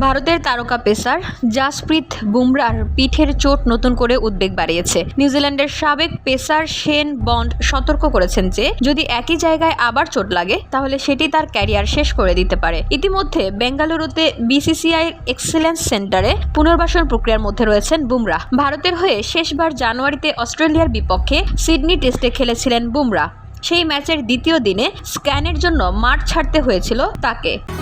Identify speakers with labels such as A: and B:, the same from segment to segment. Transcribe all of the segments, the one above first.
A: ভারতের তারকা পেসার জাসপ্রীত বুমরার পিঠের চোট নতুন করে উদ্বেগ বাড়িয়েছে। নিউজিল্যান্ডের সাবেক পেসার শেন বন্ড সতর্ক করেছেন যে, যদি একই জায়গায় আবার চোট লাগে, তাহলে সেটি তার ক্যারিয়ার শেষ করে দিতে পারে। ইতিমধ্যে বেঙ্গালুরুতে বিসিসিআই এক্সেলেন্স সেন্টারে পুনর্বাসন প্রক্রিয়ার মধ্যে রয়েছেন বুমরা। ভারতের হয়ে শেষবার জানুয়ারিতে অস্ট্রেলিয়ার বিপক্ষে সিডনি টেস্টে খেলেছিলেন বুমরা। সেই ম্যাচের দ্বিতীয় দিনে স্ক্যানের জন্য মাঠ ছাড়তে হয়েছিল তাকে।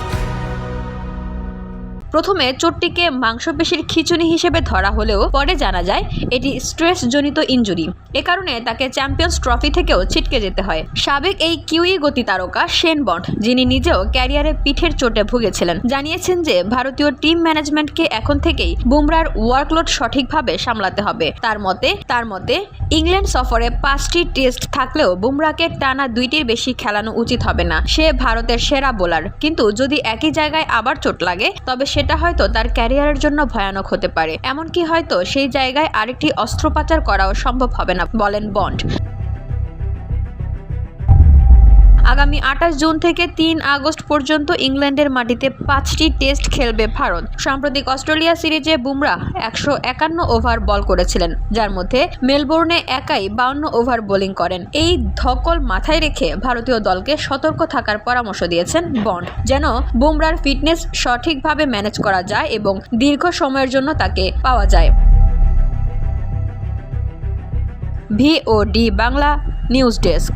A: প্রথমে চোটটিকে মাংসপেশির খিচুনি হিসেবে ধরা হলেও পরে জানা যায় এটি স্ট্রেসজনিত ইনজুরি। এ কারণে তাকে চ্যাম্পিয়ন্স ট্রফি থেকেও ছিটকে যেতে হয়। সাবেক এই কিউই গতি তারকা শেন বন্ড যিনি নিজেও ক্যারিয়ারে পিঠের চোটে ভুগেছিলেন, জানিয়েছেন যে ভারতীয় টিম ম্যানেজমেন্টকে এখন থেকেই বুমরার ওয়ার্কলোড সঠিকভাবে সামলাতে হবে। তার মতে তার মতে, ইংল্যান্ড সফরে পাঁচটি টেস্ট থাকলেও বুমরাকে টানা দুইটির বেশি খেলানো উচিত হবে না। সে ভারতের সেরা বোলার। কিন্তু যদি একই জায়গায় আবার চোট লাগে, তবে সেটা হয়তো তার ক্যারিয়ারের জন্য ভয়ানক হতে পারে। এমনকি হয়তো সেই জায়গায় আরেকটি অস্ত্রোপচার করাও সম্ভব হবে না, বলেন বন্ড। আগামী আঠাশ জুন থেকে তিন আগস্ট পর্যন্ত ইংল্যান্ডের মাটিতে পাঁচটি টেস্ট খেলবে ভারত। সাম্প্রতিক অস্ট্রেলিয়া সিরিজে বুমরা একশো একান্ন ওভার বল করেছিলেন, যার মধ্যে মেলবোর্নে একাই বাউন্ন ওভার বোলিং করেন। এই ধকল মাথায় রেখে ভারতীয় দলকে সতর্ক থাকার পরামর্শ দিয়েছেন বন্ড, যেন বুমরার ফিটনেস সঠিকভাবে ম্যানেজ করা যায় এবং দীর্ঘ সময়ের জন্য তাকে পাওয়া যায়। VOD Bangla news desk.